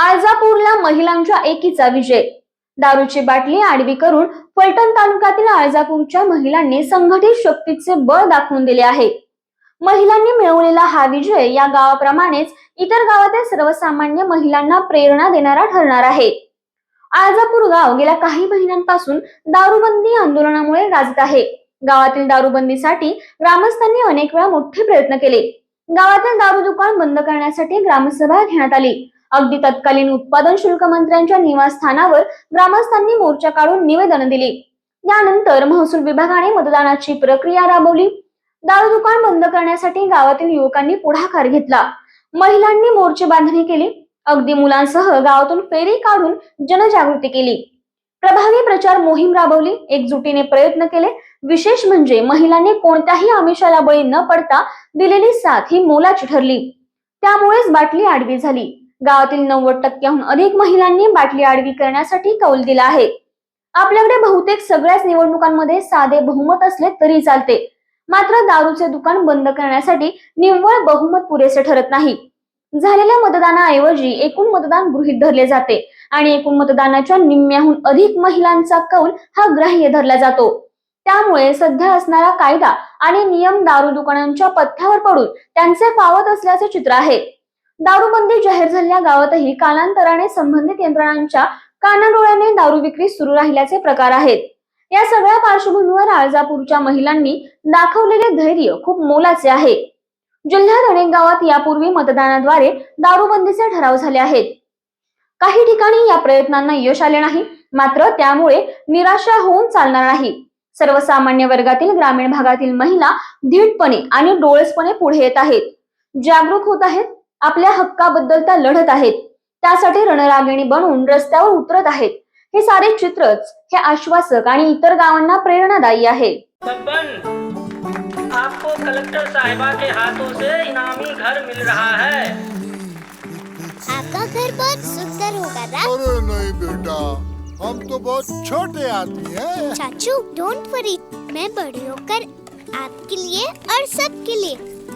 आळजापूरला महिलांच्या एकीचा विजय. दारूची बाटली आडवी करून फलटण तालुक्यातील आळजापूरच्या महिलांनी संघटित शक्तीचे बळ दाखवून दिले आहे. महिलांनी मिळवलेला हा विजय या गावाप्रमाणेच इतर गावातील सर्वसामान्य महिलांना प्रेरणा देणारा ठरणार आहे. आळजापूर गाव गेल्या काही महिन्यांपासून दारूबंदी आंदोलनामुळे गाजत आहे. गावातील दारूबंदीसाठी ग्रामस्थांनी अनेक वेळा मोठे प्रयत्न केले. गावातील दारू दुकान बंद करण्यासाठी ग्रामसभा घेण्यात आली. अगदी तत्कालीन उत्पादन शुल्क मंत्र्यांच्या निवासस्थानावर ग्रामस्थांनी मोर्चा काढून निवेदन दिली. यानंतर महसूल विभागाने मतदानाची प्रक्रिया राबवली. दारू दुकान बंद करण्यासाठी गावातील युवकांनी पुढाकार घेतला. महिलांनी मोर्चे बांधणी केली. अगदी मुलांसह गावातून फेरी काढून जनजागृती केली. प्रभावी प्रचार मोहीम राबवली. एकजुटीने प्रयत्न केले. विशेष म्हणजे महिलांनी कोणत्याही आमिषाला बळी न पडता दिलेली साथ ही मोलाची ठरली. त्यामुळेच बाटली आडवी झाली. गावातील नव्वद टक्क्याहून अधिक महिलांनी बाटली आडवी करण्यासाठी कौल दिला आहे. आपल्याकडे बहुतेक सगळ्याच निवडणुकांमध्ये साधे बहुमत असले तरी चालते. मात्र दारूचे दुकान बंद करण्यासाठी निव्वळ बहुमत पुरेसे ठरत नाही. झालेल्या मतदानाऐवजी एकूण मतदान गृहीत धरले जाते आणि एकूण मतदानाच्या निम्म्याहून अधिक महिलांचा कौल हा ग्राह्य धरला जातो. त्यामुळे सध्या असणारा कायदा आणि नियम दारू दुकानांच्या पथ्यावर पडून त्यांचे पावत असल्याचे चित्र आहे. दारूबंदी जाहीर झालेल्या गावातही कालांतराने संबंधित यंत्रणांच्या कानाडोळ्याने दारू विक्री सुरू राहिल्याचे प्रकार आहेत. या सगळ्या पार्श्वभूमीवर आळजापूरच्या महिलांनी दाखवलेले धैर्य खूप मोलाचे आहे. जिल्ह्यात अनेक गावात यापूर्वी मतदानाद्वारे दारूबंदीचे ठराव झाले आहेत. काही ठिकाणी या प्रयत्नांना यश आले नाही मात्र त्यामुळे निराशा होऊन चालणार नाही. सर्वसामान्य वर्गातील ग्रामीण भागातील महिला धीटपणे आणि डोळसपणे पुढे येत आहेत. जागरूक होत आहेत आपल्या हक्काबद्दल त्या लढत आहेत. त्यासाठी रणरागिणी बनवून रस्त्यावर उतरत आहेत. हे सारे चित्रच हे आश्वासक आणि इतर गावांना प्रेरणादायी आहे. बब्बन आपको कलेक्टर साहिबा के हाथों से इनामी घर मिल रहा है। आपका घर बहुत सुंदर होगा ना अरे नहीं बेटा हम तो बहुत छोटे आदमी हैं। चाचू डोंट वरी मैं बड़ी होकर आपके लिए और सबके लिए